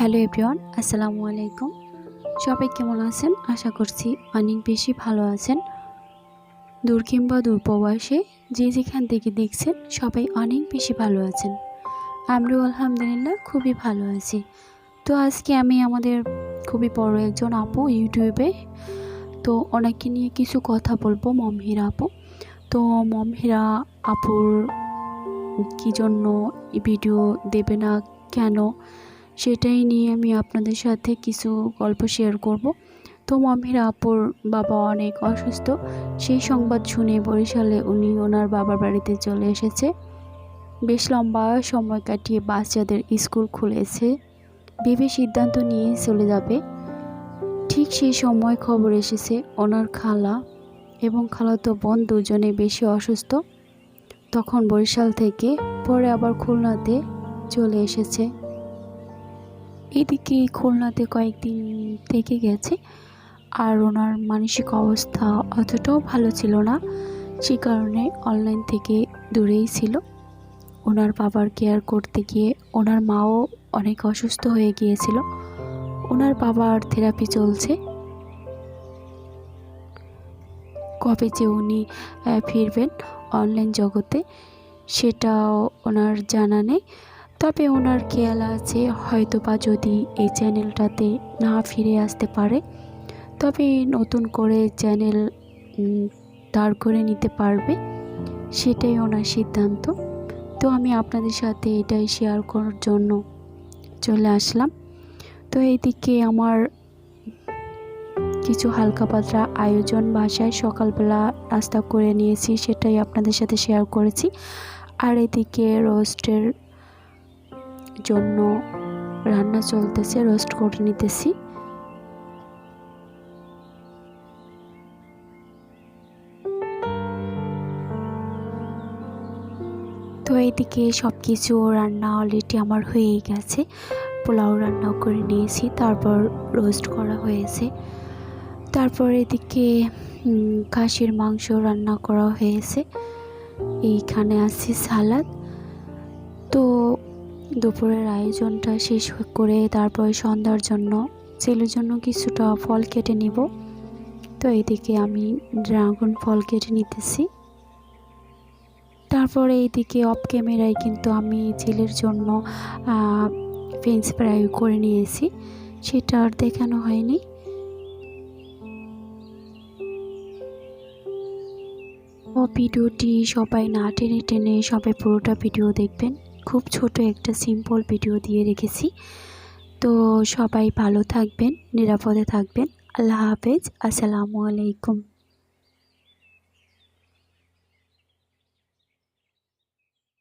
Hello everyone, আসসালামু আলাইকুম। সবাই কেমন আছেন? আশা করছি অনেক বেশি ভালো আছেন। দূর কিংবা দূর প্রবাসে যে যেখান থেকে দেখছেন সবাই অনেক বেশি ভালো আছেন। আমরাও আলহামদুলিল্লাহ খুবই ভালো আছি। তো আজকে আমি আমাদের খুবই বড় একজন আপু ইউটিউবে। তো ওনাকে নিয়ে কিছু কথা বলব মমহিরা আপু। তো মমহিরা আপুর কী জন্য ভিডিও দেবে না, কেন? সেটাই নিয়ে আমি আপনাদের সাথে কিছু গল্প শেয়ার করব। তো মমিরা আপুর বাবা অনেক অসুস্থ। সেই সংবাদ শুনে বরিশালে উনি ওনার বাবার বাড়িতে চলে এসেছে। বেশ লম্বা সময় কাটিয়ে বাচ্চাদের স্কুল খুলেছে। ভেবে সিদ্ধান্ত নিয়ে চলে যাবে। ঠিক সেই সময় খবর এসেছে, ওনার খালা এবং খালাতো বোন দুজনে বেশি অসুস্থ। তখন বরিশাল থেকে পরে আবার খুলনাতে চলে এসেছে। এদিকে খুলনাতে কয়েকদিন থেকে গেছে, আর ওনার মানসিক অবস্থা অতটাও ভালো ছিল না, সে কারণে অনলাইন থেকে দূরেই ছিল। ওনার বাবার কেয়ার করতে গিয়ে ওনার মাও অনেক অসুস্থ হয়ে গিয়েছিল। ওনার বাবার থেরাপি চলছে। কবে যে উনি ফিরবেন অনলাইন জগতে, সেটাও ওনার জানা নেই। তবে ওনার খেয়াল আছে হয়তো বা যদি এই চ্যানেলটাতে না ফিরে আসতে পারে। তবে নতুন করে চ্যানেল দাঁড় করে নিতে পারবে, সেটাই ওনার সিদ্ধান্ত। তো আমি আপনাদের সাথে এটাই শেয়ার করার জন্য চলে আসলাম। তো এইদিকে আমার কিছু হালকা পাতলা আয়োজন বাসায় সকালবেলা নাস্তা করে নিয়েছি, সেটাই আপনাদের সাথে শেয়ার করেছি। আর এদিকে রোস্টের জন্য রান্না চলতেছে রোস্ট করে নিতেছি। তো এদিকে সব কিছু রান্না অলরেডি আমার হয়েই গেছে। পোলাও রান্নাও করে নিয়েছি, তারপর রোস্ট করা হয়েছে। তারপর এদিকে খাসির মাংস রান্না করা হয়েছে। এইখানে আছে সালাদ। তো দুপুরের আয়োজনটা শেষ করে তারপরে সন্ধ্যার জন্য, ছেলের জন্য কিছুটা ফল কেটে নিব। তো এদিকে আমি ড্রাগন ফল কেটে নিতেছি। তারপরে এইদিকে অফ ক্যামেরায় কিন্তু আমি ছেলের জন্য ফেন্স ফ্রাই করে নিয়েছি। সেটা আর দেখানো হয়নি। ও ভিডিওটি সবাই না টেনে টেনে সবাই পুরোটা ভিডিও দেখবেন। খুব ছোট একটা সিম্পল ভিডিও দিয়ে রেখেছি। তো সবাই ভালো থাকবেন, নিরাপদে থাকবেন। আল্লাহ হাফেজ। আসসালামু আলাইকুম।